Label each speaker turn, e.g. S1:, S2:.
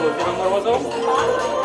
S1: নম্বর কত